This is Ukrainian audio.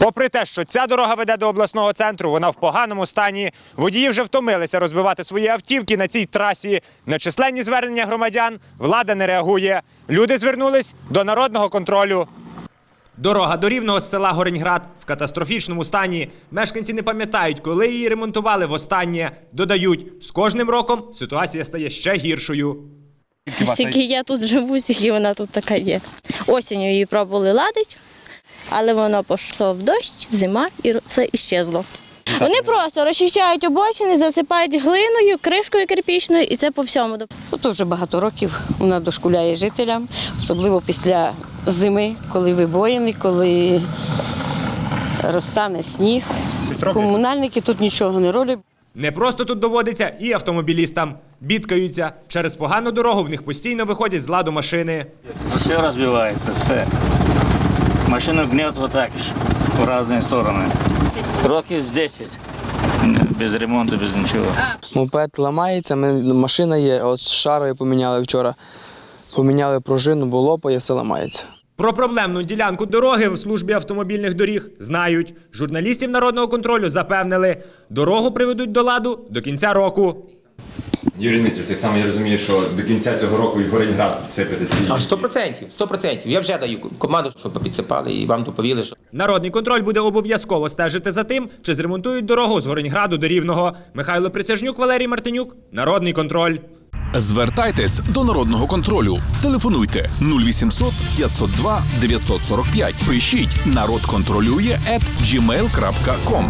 Попри те, що ця дорога веде до обласного центру, вона в поганому стані. Водії вже втомилися розбивати свої автівки на цій трасі. На численні звернення громадян влада не реагує. Люди звернулись до народного контролю. Дорога до рівного села Гореньград в катастрофічному стані. Мешканці не пам'ятають, коли її ремонтували востаннє. Додають, з кожним роком ситуація стає ще гіршою. Скільки я тут живу, скільки вона тут така є. Осінню її пробували ладити, але воно пішло в дощ, зима і все іщезло. Вони просто розчищають обочини, засипають глиною, кришкою кирпічною і це по всьому. То вже багато років вона дошкуляє жителям, особливо після зими, коли вибоїни, коли розтане сніг. Комунальники тут нічого не роблять. Не просто тут доводиться і автомобілістам. Бідкаються. Через погану дорогу в них постійно виходять з ладу машини. Все разбивается, все. Машину гнет вот так в разные стороны. Років з 10. Без ремонту, без нічого. Мопед ламається, ми, машина є, от з шарою поміняли вчора. Поміняли пружину, бо лопає, все ламається. Про проблемну ділянку дороги в службі автомобільних доріг знають. Журналістів народного контролю запевнили, дорогу приведуть до ладу до кінця року. Юрій Дмитрів, так само я розумію, що до кінця цього року і Гореньград підсипати ці. А сто процентів, сто процентів. Я вже даю команду, щоб підсипали і вам доповіли, що Народний контроль буде обов'язково стежити за тим, чи зремонтують дорогу з Гореньграду до Рівного. Михайло Присяжнюк, Валерій Мартинюк. Народний контроль. Звертайтесь до народного контролю. Телефонуйте 0800 502 945. Пишіть народ контролює at gmail.com.